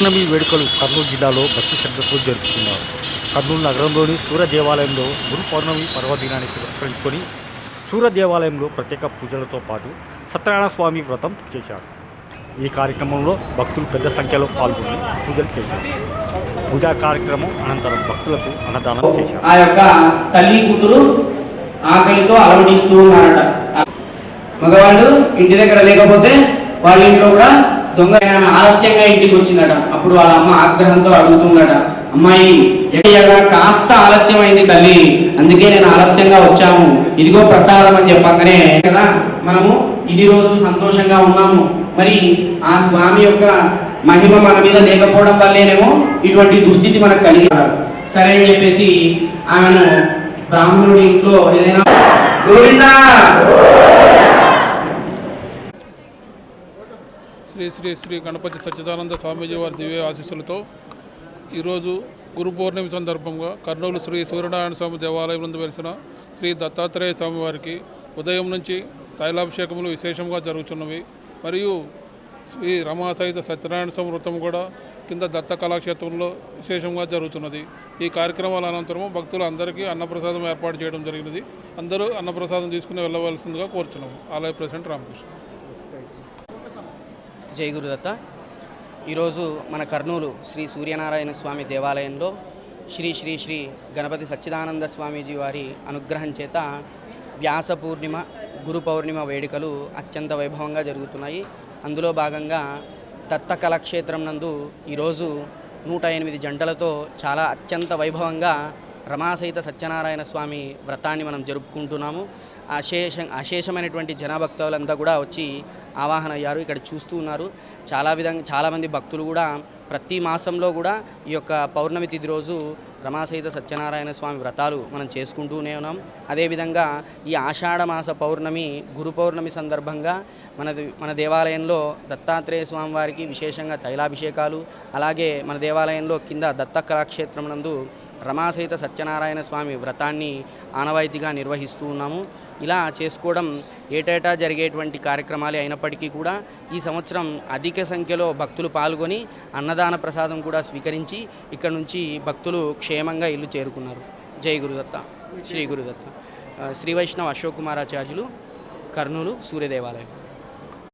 పౌర్ణమి వేడుకలు కర్నూలు జిల్లాలో భక్తి శ్రద్ధతో జరుపుకున్నారు. కర్నూలు నగరంలోని సూర్య దేవాలయంలో గురు పౌర్ణమి పర్వదినాన్ని పురస్కరించుకొని సూర్య దేవాలయంలో ప్రత్యేక పూజలతో పాటు సత్యనారాయణ స్వామి వ్రతం చేశారు. ఈ కార్యక్రమంలో భక్తులు పెద్ద సంఖ్యలో పాల్గొని పూజలు చేశారు. పూజా కార్యక్రమం అనంతరం భక్తులకు అన్నదానం చేశారు. ఆ యొక్క తల్లి కూతురు ఆకలితో అలవడిస్తూ ఉన్నారట. మగవాళ్ళు ఇంటి దగ్గర లేకపోతే వాళ్ళ ఇంట్లో కూడా దొంగ ఆలస్యంగా ఇంటికి వచ్చిందట. అప్పుడు వాళ్ళ అమ్మ ఆగ్రహంతో అడుగుతుందట అమ్మాయి ఎక్కడ కాస్త ఆలస్యమైంది తల్లి. అందుకే నేను ఆలస్యంగా వచ్చాము ఇదిగో ప్రసాదం అని చెప్పగానే కదా మనము ఇన్ని రోజులు సంతోషంగా ఉన్నాము. మరి ఆ స్వామి యొక్క మహిమ మన మీద లేకపోవడం వల్లేనేమో ఇటువంటి దుస్థితి మనకు కలిగి సరే అని చెప్పేసి ఆమెను బ్రాహ్మణుడి ఇంట్లో ఏదైనా గోవిందా! శ్రీ శ్రీ శ్రీ గణపతి సచ్చిదానంద స్వామీజీ వారి దివ్య ఆశీస్సులతో ఈరోజు గురు పౌర్ణమి సందర్భంగా కర్నూలు శ్రీ సూర్యనారాయణ స్వామి దేవాలయం నుండి వెలిసిన శ్రీ దత్తాత్రేయ స్వామి వారికి ఉదయం నుంచి తైలాభిషేకములు విశేషంగా జరుగుతున్నవి మరియు శ్రీ రమాసహిత సత్యనారాయణ స్వామి వృత్తం కూడా కింద దత్త కళాక్షేత్రంలో విశేషంగా జరుగుతున్నది. ఈ కార్యక్రమాల అనంతరం భక్తులు అందరికీ అన్నప్రసాదం ఏర్పాటు చేయడం జరిగినది. అందరూ అన్నప్రసాదం తీసుకుని వెళ్ళవలసిందిగా కోరుచున్నాము. ఆలయ ప్రెసిడెంట్ రామకృష్ణ. జై గురుదత్త. ఈరోజు మన కర్నూలు శ్రీ సూర్యనారాయణ స్వామి దేవాలయంలో శ్రీ శ్రీ శ్రీ గణపతి సచ్చిదానంద స్వామీజీ వారి అనుగ్రహం చేత వ్యాస పూర్ణిమ గురు పౌర్ణిమ వేడుకలు అత్యంత వైభవంగా జరుగుతున్నాయి. అందులో భాగంగా దత్త కళాక్షేత్రం నందు ఈరోజు నూట ఎనిమిది జంటలతో చాలా అత్యంత వైభవంగా రమాసహిత సత్యనారాయణ స్వామి వ్రతాన్ని మనం జరుపుకుంటున్నాము. అశేషం అశేషమైనటువంటి జనభక్తులంతా కూడా వచ్చి ఆవాహన అయ్యారు ఇక్కడ చూస్తూ ఉన్నారు. చాలా విధంగా చాలామంది భక్తులు కూడా ప్రతి మాసంలో కూడా ఈ యొక్క పౌర్ణమి తిథి రోజు రమాసహిత సత్యనారాయణ స్వామి వ్రతాలు మనం చేసుకుంటూనే ఉన్నాం. అదేవిధంగా ఈ ఆషాఢ మాస పౌర్ణమి గురు పౌర్ణమి సందర్భంగా మన మన దేవాలయంలో దత్తాత్రేయ స్వామి వారికి విశేషంగా తైలాభిషేకాలు అలాగే మన దేవాలయంలో కింద దత్త కళాక్షేత్రం నందు రమాసహిత సత్యనారాయణ స్వామి వ్రతాన్ని ఆనవాయితీగా నిర్వహిస్తూ ఉన్నాము. ఇలా చేసుకోవడం ఏటేటా జరిగేటువంటి కార్యక్రమాలే అయినప్పటికీ కూడా ఈ సంవత్సరం అధిక సంఖ్యలో భక్తులు పాల్గొని అన్నదాన ప్రసాదం కూడా స్వీకరించి ఇక్కడ నుంచి భక్తులు క్షేమంగా ఇల్లు చేరుకున్నారు. జై గురుదత్త. శ్రీ గురుదత్త. శ్రీ వైష్ణవ్ అశోక్ కుమారాచార్యులు కర్నూలు సూర్యదేవాలయం.